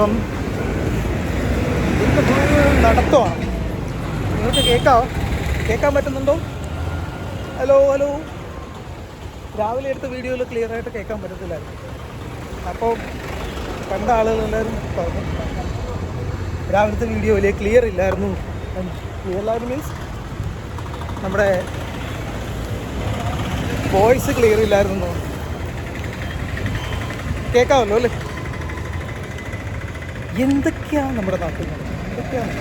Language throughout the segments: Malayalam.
അപ്പം ഇന്ന് ഫുൾ നടത്തമാണ്. നിങ്ങൾക്ക് കേൾക്കാവോ? കേൾക്കാൻ പറ്റുന്നുണ്ടോ? Hello hello. രാവിലെ എടുത്ത വീഡിയോയിൽ ക്ലിയർ ആയിട്ട് കേൾക്കാൻ പറ്റത്തില്ലായിരുന്നു. അപ്പോൾ കണ്ട ആളുകൾ എല്ലാവരും പറഞ്ഞു രാവിലത്തെ വീഡിയോയിൽ ക്ലിയർ ഇല്ലായിരുന്നു. ക്ലിയർ മീൻസ് നമ്മുടെ വോയിസ് ക്ലിയർ ഇല്ലായിരുന്നു കേൾക്കാമല്ലോ അല്ലേ? എന്തൊക്കെയാണ് നമ്മുടെ നാട്ടിൽ? എന്തൊക്കെയാണ്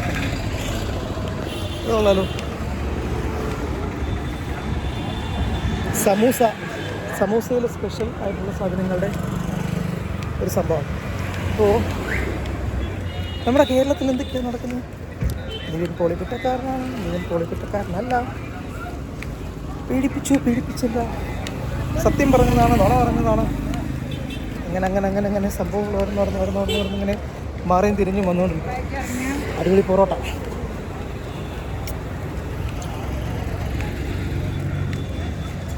സമൂസ. സമൂസയിൽ സ്പെഷ്യൽ ആയിട്ടുള്ള സാധനങ്ങളുടെ ഒരു സംഭവം. അപ്പോൾ നമ്മുടെ കേരളത്തിൽ എന്തൊക്കെയാണ് നടക്കുന്നത്? നീവൻ പോളിക്കുറ്റക്കാരനാണ് നീവൻ പോളിക്കുറ്റക്കാരനല്ല പോളി കുറ്റക്കാരനല്ല പീഡിപ്പിച്ചു പീഡിപ്പിച്ചില്ല. സത്യം പറഞ്ഞതാണ് നുണ പറഞ്ഞതാണ്. അങ്ങനെ അങ്ങനെ അങ്ങനെ അങ്ങനെ സംഭവങ്ങൾ ഓർന്ന് ഓരോന്ന് ഓർന്ന് ഓർന്ന് ഓർന്ന് ഇങ്ങനെ മാറിയും തിരിഞ്ഞും വന്നുകൊണ്ടിരിക്കും. അടിപൊളി പൊറോട്ട.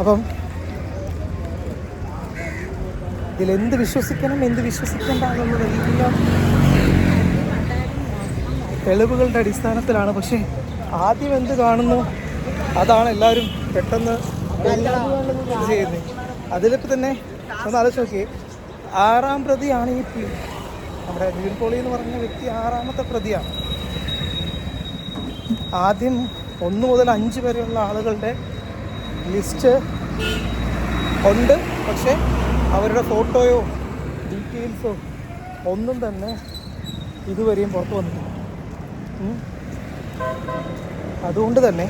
അപ്പം ഇതിലെന്ത് വിശ്വസിക്കണം എന്ത് വിശ്വസിക്കേണ്ട എന്നുള്ളതെല്ലാം തെളിവുകളുടെ അടിസ്ഥാനത്തിലാണ്. പക്ഷേ ആദ്യം എന്ത് കാണുന്നു? അതാണ് എല്ലാവരും പെട്ടെന്ന് ചെയ്യുന്നത്. അതിലിപ്പോൾ തന്നെ ഒന്ന് ആലോചിച്ച് നോക്കിയേ. ആറാം പ്രതിയാണ് ഈ നമ്മുടെ പോളി എന്ന് പറഞ്ഞ വ്യക്തി ആറാമത്തെ പ്രതിയാണ്. ആദ്യം ഒന്ന് മുതൽ അഞ്ച് വരെയുള്ള ആളുകളുടെ ലിസ്റ്റ് ഉണ്ട്. പക്ഷേ അവരുടെ ഫോട്ടോയോ ഡീറ്റെയിൽസോ ഒന്നും തന്നെ ഇതുവരെയും പുറത്തു വന്നിട്ടില്ല. അതുകൊണ്ട് തന്നെ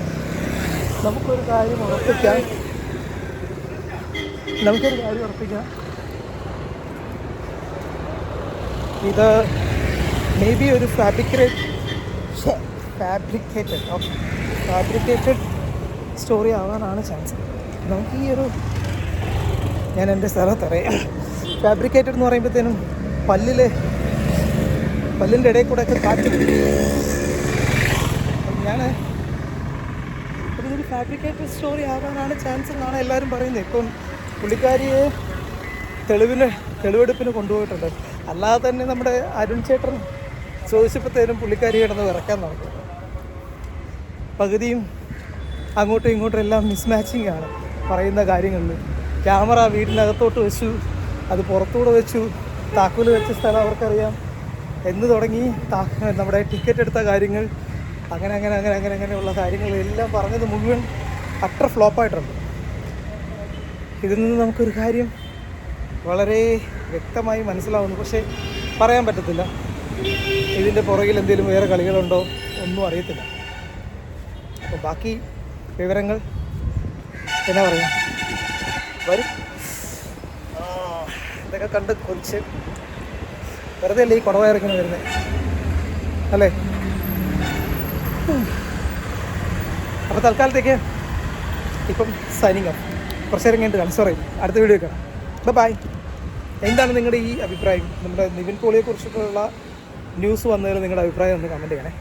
നമുക്കൊരു കാര്യം ഉറപ്പിക്കാം. നമുക്കൊരു കാര്യം ഉറപ്പിക്കാം. ഇത് മേ ബി ഒരു fabricate fabricated okay fabricated story ആവാനാണ് ചാൻസ് നമുക്ക് ഈ ഒരു ഞാൻ എന്റെ സ്ഥലത്തറിയാം ഫാബ്രിക്കേറ്റഡ് എന്ന് പറയുമ്പോഴത്തേനും പല്ലിൽ പല്ലിന്റെ ഇടയിൽ കൂടെ ഒക്കെ കാറ്റ് ഞാൻ ഇതൊരു ഫാബ്രിക്കേറ്റഡ് സ്റ്റോറി ആവാനാണ് ചാൻസ് എന്നാണ് എല്ലാവരും പറയുന്നത്. ഇപ്പം പുള്ളിക്കാരിയെ തെളിവിന് തെളിവെടുപ്പിന് കൊണ്ടുപോയിട്ടുണ്ട്. അല്ലാതെ തന്നെ നമ്മുടെ അരുൺ ചേട്ടൻ ചോദിച്ചപ്പോഴത്തേനും പുള്ളിക്കാരി കിടന്ന് വിറക്കാൻ നടക്കും പകുതിയും അങ്ങോട്ടും ഇങ്ങോട്ടും എല്ലാം മിസ്മാച്ചിങ് ആണ് പറയുന്ന കാര്യങ്ങളിൽ ക്യാമറ വീടിനകത്തോട്ട് വെച്ചു അത് പുറത്തൂടെ വെച്ചു താക്കോൽ വെച്ച സ്ഥലം അവർക്കറിയാം. എന്ന് തുടങ്ങി താ നമ്മുടെ ടിക്കറ്റ് എടുത്ത കാര്യങ്ങൾ അങ്ങനെ അങ്ങനെ അങ്ങനെ അങ്ങനെ അങ്ങനെയുള്ള കാര്യങ്ങളെല്ലാം പറഞ്ഞത് മുഴുവൻ അട്ടർ ഫ്ലോപ്പായിട്ടുണ്ട് ഇതിൽ നിന്ന് നമുക്കൊരു കാര്യം വളരെ വ്യക്തമായി മനസ്സിലാവുന്നു. പക്ഷേ പറയാൻ പറ്റത്തില്ല. ഇതിന്റെ പുറകിൽ എന്തെങ്കിലും വേറെ കളികളുണ്ടോ ഒന്നും അറിയത്തില്ല. അപ്പോൾ ബാക്കി വിവരങ്ങൾ എന്നാ പറയാ? വരും. ഇതൊക്കെ കണ്ട് കൊതിച്ച് വെറുതെ അല്ലേ ഈ കുടവയറിങ്ങനെ വരുന്നത് അല്ലേ? അപ്പോൾ തൽക്കാലത്തേക്ക് ഇപ്പം സൈനിങ് കുറച്ച് നേരം കഴിഞ്ഞിട്ട് കാണാം. സോറി അടുത്ത വീഡിയോ കാണാം. ബൈ എന്താണ് നിങ്ങളുടെ ഈ അഭിപ്രായം? നമ്മുടെ നിവിൻ പോളിയെക്കുറിച്ചിട്ടുള്ള ന്യൂസ് വന്നതിൽ നിങ്ങളുടെ അഭിപ്രായം ഒന്ന് കമന്റ് ചെയ്യണേ.